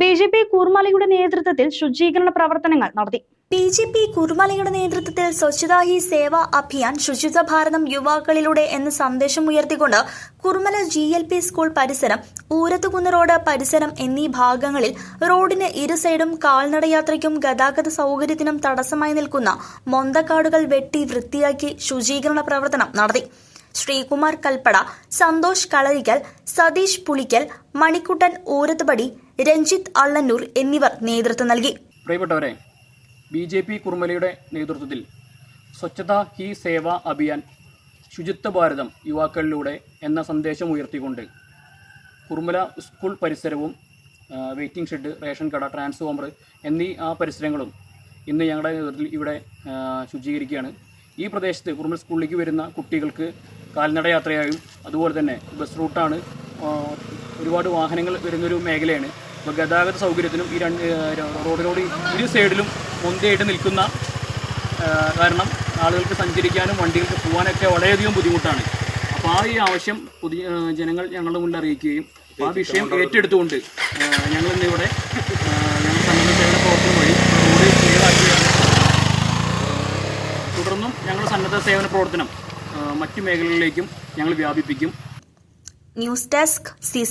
B J P കൂർമാലിയുടെ നേതൃത്വത്തിൽ ശുചീകരണ പ്രവർത്തനങ്ങൾ നടത്തി. ബി ജെ പി കുർമലയുടെ നേതൃത്വത്തിൽ സ്വച്ഛതാ ഹി സേവ അഭിയാൻ ശുചിത്വ ഭാരതം യുവാക്കളിലൂടെ എന്ന സന്ദേശം ഉയർത്തിക്കൊണ്ട് Kurmala G L P school പരിസരം ഊരത്തുകുന്ന് റോഡ് പരിസരം എന്നീ ഭാഗങ്ങളിൽ റോഡിന് ഇരു സൈഡും കാൽനടയാത്രയ്ക്കും ഗതാഗത സൗകര്യത്തിനും തടസ്സമായി നിൽക്കുന്ന മൊന്തക്കാടുകൾ വെട്ടി വൃത്തിയാക്കി ശുചീകരണ പ്രവർത്തനം നടത്തി. ശ്രീകുമാർ കൽപ്പട സന്തോഷ് കളരിക്കൽ സതീഷ് പുളിക്കൽ മണിക്കുട്ടൻ ഊരത്തുപടി രഞ്ജിത്ത് അള്ളന്നൂർ എന്നിവർ നേതൃത്വം നൽകി. പ്രിയപ്പെട്ടവരെ ബി ജെ പി കുർമലയുടെ നേതൃത്വത്തിൽ സ്വച്ഛത ഹി സേവ അഭിയാൻ ശുചിത്വ ഭാരതം യുവാക്കളിലൂടെ എന്ന സന്ദേശം ഉയർത്തിക്കൊണ്ട് കുർമല സ്കൂൾ പരിസരവും വെയ്റ്റിംഗ് ഷെഡ് റേഷൻ കട ട്രാൻസ്ഫോമർ എന്നീ ആ പരിസരങ്ങളും ഇന്ന് ഞങ്ങളുടെ നേതൃത്വത്തിൽ ഇവിടെ ശുചീകരിക്കുകയാണ്. ഈ പ്രദേശത്ത് കുറുമൽ സ്കൂളിലേക്ക് വരുന്ന കുട്ടികൾക്ക് കാൽനട യാത്രയായും അതുപോലെ തന്നെ ബസ് റൂട്ടാണ് ഒരുപാട് വാഹനങ്ങൾ വരുന്നൊരു മേഖലയാണ്. അപ്പോൾ ഗതാഗത സൗകര്യത്തിനും ഈ രണ്ട് റോഡിനോട് ഇരു സൈഡിലും മുന്തയായിട്ട് നിൽക്കുന്ന കാരണം ആളുകൾക്ക് സഞ്ചരിക്കാനും വണ്ടികൾക്ക് പോകാനൊക്കെ വളരെയധികം ബുദ്ധിമുട്ടാണ്. അപ്പോൾ ആ ഈ ആവശ്യം പുതിയ ജനങ്ങൾ ഞങ്ങളുടെ മുന്നിൽ അറിയിക്കുകയും ആ വിഷയം ഏറ്റെടുത്തുകൊണ്ട് ഞങ്ങളിന്നിവിടെ ഞങ്ങൾ സന്നദ്ധ സേവന പ്രവർത്തനം വഴി റോഡ് ക്ലിയറാക്കുകയാണ് തുടർന്നും ഞങ്ങൾ സന്നദ്ധ സേവന പ്രവർത്തനം മറ്റു മേഖലകളിലേക്കും ഞങ്ങൾ വ്യാപിപ്പിക്കും. News desk C